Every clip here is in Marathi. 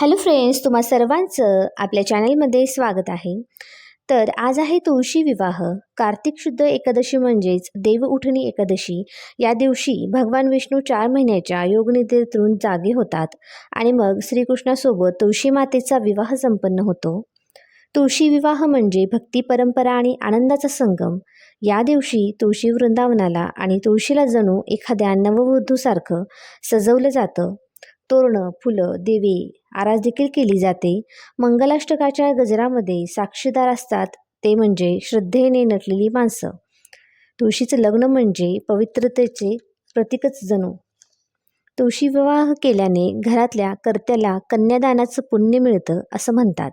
हॅलो फ्रेंड्स तुम्हा सर्वांचं आपल्या चॅनलमध्ये स्वागत आहे. तर आज आहे तुळशी विवाह कार्तिक शुद्ध एकादशी म्हणजेच देवउठणी एकादशी. या दिवशी भगवान विष्णू चार महिन्याच्या योगनिद्रेतून जागे होतात आणि मग श्रीकृष्णासोबत तुळशी मातेचा विवाह संपन्न होतो. तुळशी विवाह म्हणजे भक्ती परंपरा आणि आनंदाचा संगम. या दिवशी तुळशी वृंदावनाला आणि तुळशीला जणू एखाद्या नववधूसारखं सजवलं जातं. तोरणं फुलं देवी आरास देखील केली जाते. मंगलाष्टकाच्या गजरामध्ये साक्षीदार असतात ते म्हणजे श्रद्धेने नटलेली माणसं. तुळशीचं लग्न म्हणजे पवित्रतेचे प्रतीकच जणू. तुळशी विवाह केल्याने घरातल्या कर्त्याला कन्यादानाचं पुण्य मिळतं असं म्हणतात.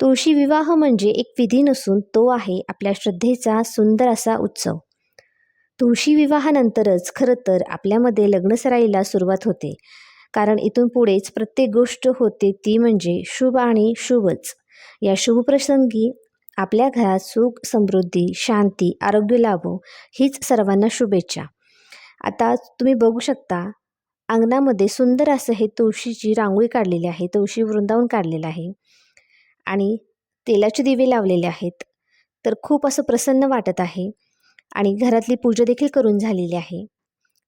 तुळशी विवाह म्हणजे एक विधी नसून तो आहे आपल्या श्रद्धेचा सुंदर असा उत्सव. तुळशी विवाहानंतरच खरं तर आपल्यामध्ये लग्नसराईला सुरुवात होते. कारण इथून पुढेच प्रत्येक गोष्ट होते ती म्हणजे शुभ आणि शुभच. या शुभप्रसंगी आपल्या घरात सुख समृद्धी शांती आरोग्य लाभो हीच सर्वांना शुभेच्छा. आता तुम्ही बघू शकता अंगणामध्ये सुंदर असं हे तुळशीची रांगोळी काढलेली आहे तुळशी वृंदावन काढलेलं आहे आणि तेलाचे दिवे लावलेले आहेत. तर खूप असं प्रसन्न वाटत आहे आणि घरातली पूजा देखील करून झालेली आहे.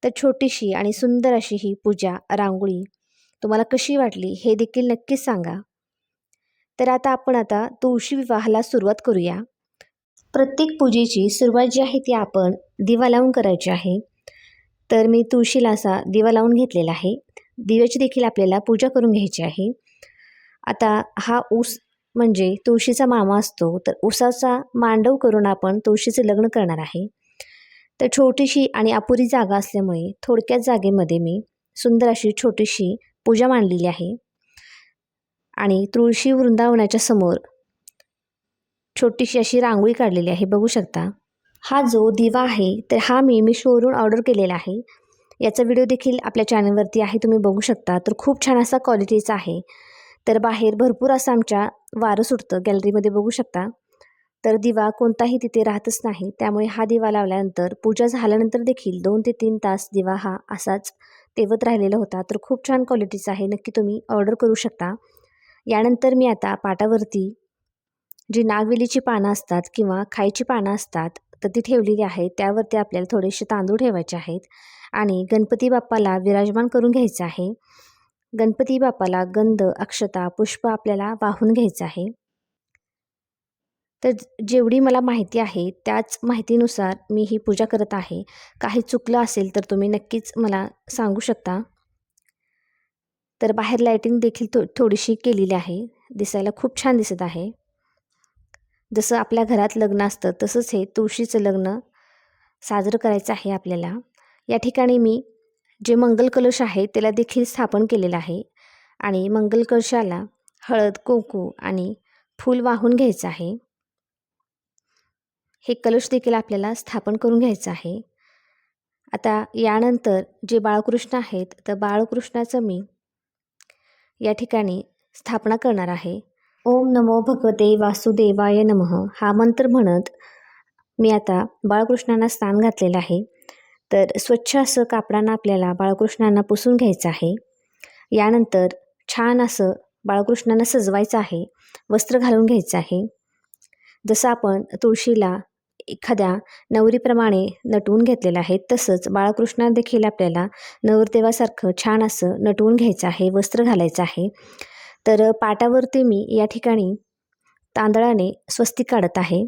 तर छोटीशी आणि सुंदर अशी ही पूजा रांगोळी तुम्हाला कशी वाटली हे देखील नक्कीच सांगा. तर आता आपण आता तुळशी विवाहाला सुरुवात करूया. प्रत्येक पूजेची सुरुवात जी आहे ती आपण दिवा लावून करायची आहे. तर मी तुळशीला असा दिवा लावून घेतलेला आहे. दिव्याची देखील आपल्याला पूजा करून घ्यायची आहे. आता हा ऊस म्हणजे तुळशीचा मामा असतो तर ऊसाचा मांडव करून आपण तुळशीचे लग्न करणार आहे. तर छोटीशी आणि अपुरी जागा असल्यामुळे थोडक्याच जागेमध्ये मी सुंदर अशी छोटीशी पूजा मांडलेली आहे. आणि तुळशी वृंदावनाच्या समोर छोटीशी अशी रांगोळी काढलेली आहे. बघू शकता. हा जो दिवा आहे तर हा मी मी शोरून ऑर्डर केलेला आहे. याचा व्हिडिओ देखील आपल्या चॅनलवरती आहे तुम्ही बघू शकता. तर खूप छान असा क्वालिटीचा आहे. तर बाहेर भरपूर असं आमच्या वारं सुटतं. गॅलरीमध्ये बघू शकता. तर दिवा कोणताही तिथे राहतच नाही. त्यामुळे हा दिवा लावल्यानंतर पूजा झाल्यानंतर देखील दोन ते तीन तास दिवा हा असाच तेवत राहिलेला होता. तर खूप छान क्वालिटीचा आहे. नक्की तुम्ही ऑर्डर करू शकता. यानंतर मी आता पाटावरती जी नागवेलीची पानं असतात किंवा खायची पानं असतात तर ती ठेवलेली आहेत. त्यावरती आपल्याला थोडेसे तांदूळ ठेवायचे आहेत आणि गणपती बाप्पाला विराजमान करून घ्यायचं आहे. गणपती बाप्पाला गंध अक्षता पुष्प आपल्याला वाहून घ्यायचं आहे. तर जेवढी मला माहिती आहे त्याच माहितीनुसार मी ही पूजा करत आहे. काही चुकलं असेल तर तुम्ही नक्कीच मला सांगू शकता. तर बाहेर लायटिंग देखील थो थोडीशी केलेली आहे. दिसायला खूप छान दिसत आहे. जसं आपल्या घरात लग्न असतं तसंच हे तुळशीचं लग्न साजरं करायचं आहे आपल्याला. या ठिकाणी मी जे मंगल कलश आहे त्याला देखील स्थापन केलेलं आहे. आणि मंगल कलशाला हळद कुंकू आणि फूल वाहून घ्यायचं आहे. हे कलश देखील आपल्याला स्थापन करून घ्यायचं आहे. आता यानंतर जे बाळकृष्ण आहेत तर बाळकृष्णाचं मी या ठिकाणी स्थापना करणार आहे. ओम नमो भगवते वासुदेवाय नमः. हा मंत्र म्हणत मी आता बाळकृष्णांना स्नान घातलेलं आहे. तर स्वच्छ असं कापडानं आपल्याला बाळकृष्णांना पुसून घ्यायचं आहे. यानंतर छान असं बाळकृष्णांना सजवायचं आहे. वस्त्र घालून घ्यायचं आहे. जसं आपण तुळशीला एखाद्या नवरीप्रमाणे नटवून घेतलेलं आहे तसंच बाळकृष्णा देखील आपल्याला नवरदेवासारखं छान असं नटवून घ्यायचं आहे वस्त्र घालायचं आहे. तर पाटावरती मी या ठिकाणी तांदळाने स्वस्ती काढत आहे.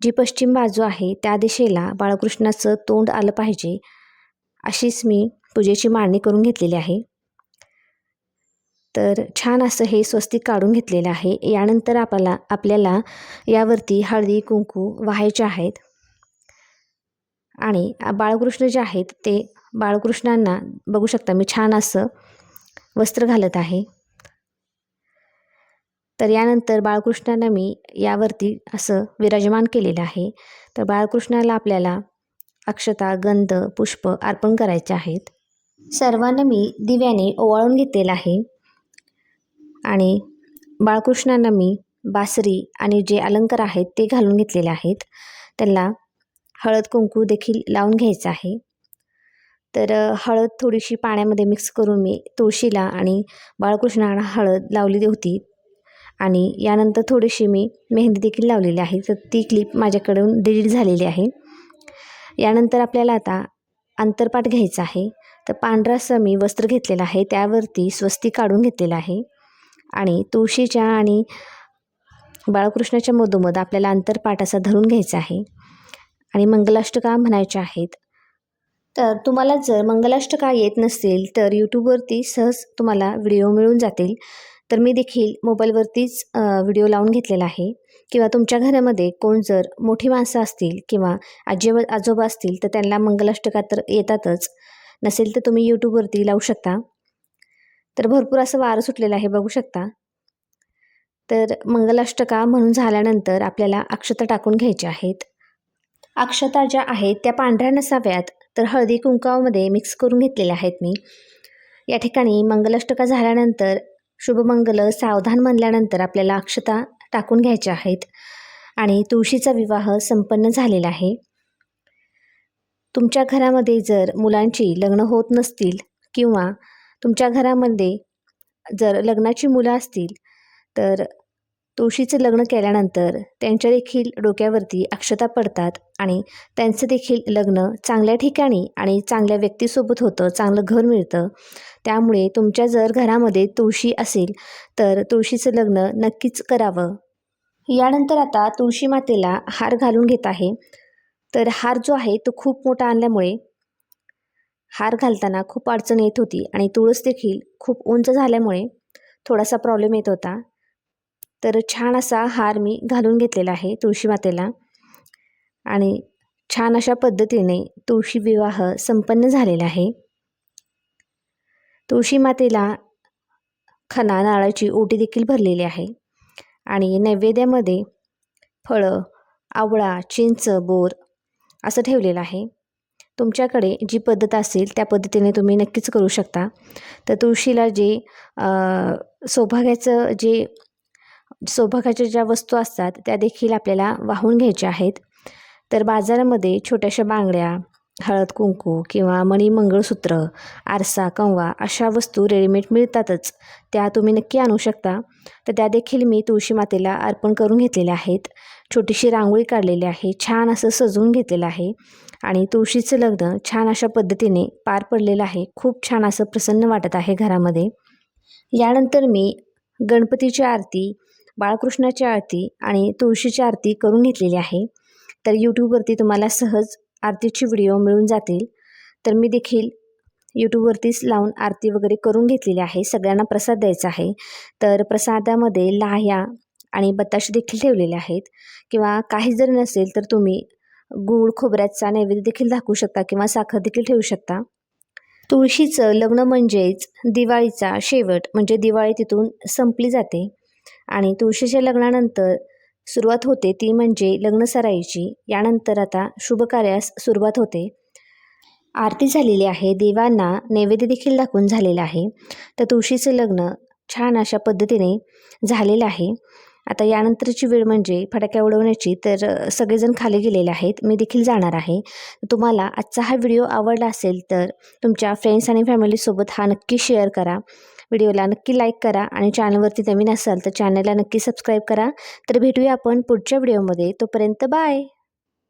जी पश्चिम बाजू आहे त्या दिशेला बाळकृष्णाचं तोंड आलं पाहिजे अशीच मी पूजेची मांडणी करून घेतलेली आहे. तर छान असं हे स्वस्तिक काढून घेतलेलं आहे. यानंतर आपल्याला आपल्याला यावरती हळदी कुंकू व्हायचे आहेत. आणि बाळकृष्ण जे आहेत ते बाळकृष्णांना बघू शकता मी छान असं वस्त्र घालत आहे. तर यानंतर बाळकृष्णांना मी यावरती असं विराजमान केलेलं आहे. तर बाळकृष्णाला आपल्याला अक्षता गंध पुष्प अर्पण करायचे आहेत. सर्वांना मी दिव्याने ओवाळून घेतलेलं आहे. आणि बाळकृष्णांना मी बासरी आणि जे अलंकार आहेत ते घालून घेतलेले आहेत. त्यांना हळद कुंकू देखील लावून घ्यायचं आहे. तर हळद थोडीशी पाण्यामध्ये मिक्स करून मी तुळशीला आणि बाळकृष्णाला हळद लावली होती. आणि यानंतर थोडीशी मी मेहंदी देखील लावलेली आहे. तर ती क्लिप माझ्याकडून डिलीट झालेली आहे. यानंतर आपल्याला आता अंतरपाठ घ्यायचा आहे. तर पांढरासं मी वस्त्र घेतलेलं आहे. त्यावरती स्वस्ती काढून घेतलेलं आहे. आणि तुळशीच्या आणि बाळकृष्णाच्या मधोमध आपल्याला अंतरपाठ असा धरून घ्यायचा आहे. आणि मंगलाष्टका म्हणायच्या आहेत. तर तुम्हाला जर मंगलाष्टका येत नसतील तर यूट्यूबवरती सहज तुम्हाला व्हिडिओ मिळून जातील. तर मी देखील मोबाईलवरतीच व्हिडिओ लावून घेतलेला आहे. किंवा तुमच्या घरामध्ये कोण जर मोठी माणसं असतील किंवा आजी आजोबा असतील तर त्यांना मंगलाष्टका तर येतातच. नसेल तर तुम्ही यूट्यूबवरती लावू शकता. तर भरपूर असं वारं सुटलेलं आहे बघू शकता. तर मंगलाष्टका म्हणून झाल्यानंतर आपल्याला अक्षता टाकून घ्यायच्या आहेत. अक्षता ज्या आहेत त्या पांढऱ्या नसाव्यात. तर हळदी कुंकावामध्ये मिक्स करून घेतलेल्या आहेत मी. या ठिकाणी मंगलाष्टका झाल्यानंतर शुभमंगल सावधान म्हणल्यानंतर आपल्याला अक्षता टाकून घ्यायच्या आहेत. आणि तुळशीचा विवाह संपन्न झालेला आहे. तुमच्या घरामध्ये जर मुलांची लग्न होत नसतील किंवा तुमच्या घरामध्ये जर लग्नाची मुलं असतील तर तुळशीचं लग्न केल्यानंतर त्यांच्या देखील डोक्यावरती अक्षता पडतात आणि त्यांचं देखील लग्न चांगल्या ठिकाणी आणि चांगल्या व्यक्तीसोबत होतं चांगलं घर मिळतं. त्यामुळे तुमच्या जर घरामध्ये तुळशी असेल तर तुळशीचं लग्न नक्कीच करावं. यानंतर आता तुळशी मातेला हार घालून घेत आहे. तर हार जो आहे तो खूप मोठा आणल्यामुळे हार घालताना खूप अडचण येत होती आणि तुळस देखील खूप उंच झाल्यामुळे थोडासा प्रॉब्लेम येत होता. तर छान असा हार मी घालून घेतलेला आहे तुळशी मातेला. आणि छान अशा पद्धतीने तुळशी विवाह संपन्न झालेला आहे. तुळशी मातेला खना नाळाची ओटी देखील भरलेली आहे. आणि नैवेद्यामध्ये फळं आवळा चिंच बोर असं ठेवलेलं आहे. तुमच्याकडे जी पद्धत असेल त्या पद्धतीने तुम्ही नक्कीच करू शकता. तर तुळशीला जे सौभाग्याचं जे सौभाग्याच्या ज्या वस्तू असतात त्या देखील आपल्याला वाहून घ्यायच्या आहेत. तर बाजारामध्ये छोट्याशा बांगड्या हळद कुंकू किंवा मणी मंगळसूत्र आरसा कंवा अशा वस्तू रेडीमेड मिळतातच. त्या तुम्ही नक्की आणू शकता. तर त्या देखील मी तुळशी मातेला अर्पण करून घेतलेल्या आहेत. छोटीशी रांगोळी काढलेली आहे छान असं सजवून घेतलेलं आहे आणि तुळशीचं लग्न छान अशा पद्धतीने पार पडलेलं आहे. खूप छान असं प्रसन्न वाटत आहे घरामध्ये. यानंतर मी गणपतीची आरती बाळकृष्णाची आरती आणि तुळशीची आरती करून घेतलेली आहे. तर यूट्यूबवरती तुम्हाला सहज आरतीची व्हिडिओ मिळून जातील. तर मी देखील यूट्यूबवरतीच लावून आरती वगैरे करून घेतलेली आहे. सगळ्यांना प्रसाद द्यायचा आहे. तर प्रसादामध्ये लाह्या आणि बताशे देखील ठेवलेले आहेत. किंवा काही जर नसेल तर तुम्ही गूळ खोबऱ्याचा नैवेद्य देखील दाखवू शकता किंवा साखर देखील ठेवू शकता. तुळशीचं लग्न म्हणजेच दिवाळीचा शेवट म्हणजे दिवाळी तिथून संपली जाते. आणि तुळशीच्या लग्नानंतर सुरुवात होते ती म्हणजे लग्न सराईची यानंतर आता शुभकार्यास सुरुवात होते. आरती झालेली आहे देवांना नैवेद्य देखील दाखवून झालेलं आहे. तर तुळशीचं लग्न छान अशा पद्धतीने झालेलं आहे. आता यानंतरची वेळ म्हणजे फटाक्या उडवण्याची तर सगळेजण खाली गेलेले आहेत. मी देखील जाणार आहे. तुम्हाला आजचा हा व्हिडिओ आवडला असेल तर तुमच्या फ्रेंड्स आणि फॅमिलीसोबत हा नक्की शेअर करा. व्हिडिओला नक्की लाईक करा आणि चॅनलवरती नवीन असाल तर चॅनलला नक्की सबस्क्राईब करा. तर भेटूया आपण पुढच्या व्हिडिओमध्ये. तोपर्यंत बाय